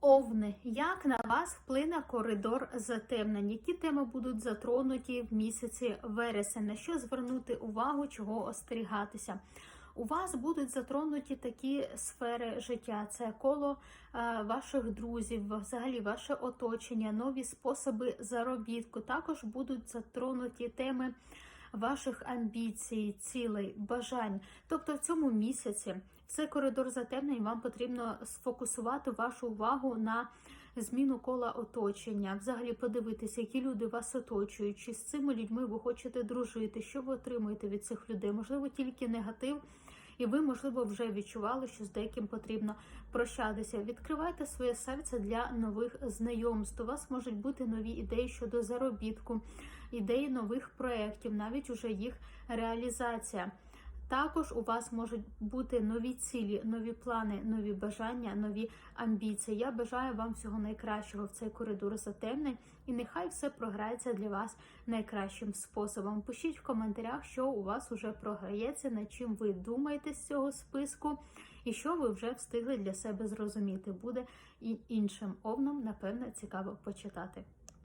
Овни, як на вас вплине коридор затемнень? Які теми будуть затронуті в місяці вересень? На що звернути увагу, чого остерігатися? У вас будуть затронуті такі сфери життя: це коло е, ваших друзів, взагалі ваше оточення, нові способи заробітку. Також будуть затронуті теми ваших амбіцій, цілей, бажань. Тобто в цьому місяці це коридор затемнень вам потрібно сфокусувати вашу увагу на зміну кола оточення, взагалі подивитися, які люди вас оточують, чи з цими людьми ви хочете дружити, що ви отримуєте від цих людей, можливо, тільки негатив. І ви, можливо, вже відчували, що з деяким потрібно прощатися. Відкривайте своє серце для нових знайомств. У вас можуть бути нові ідеї щодо заробітку, ідеї нових проєктів, навіть уже їх реалізація. Також у вас можуть бути нові цілі, нові плани, нові бажання, нові амбіції. Я бажаю вам всього найкращого в цей коридор затемнень, і нехай все програється для вас найкращим способом. Пишіть в коментарях, що у вас уже програється, над чим ви думаєте з цього списку, і що ви вже встигли для себе зрозуміти. Буде і іншим овном, напевне, цікаво почитати.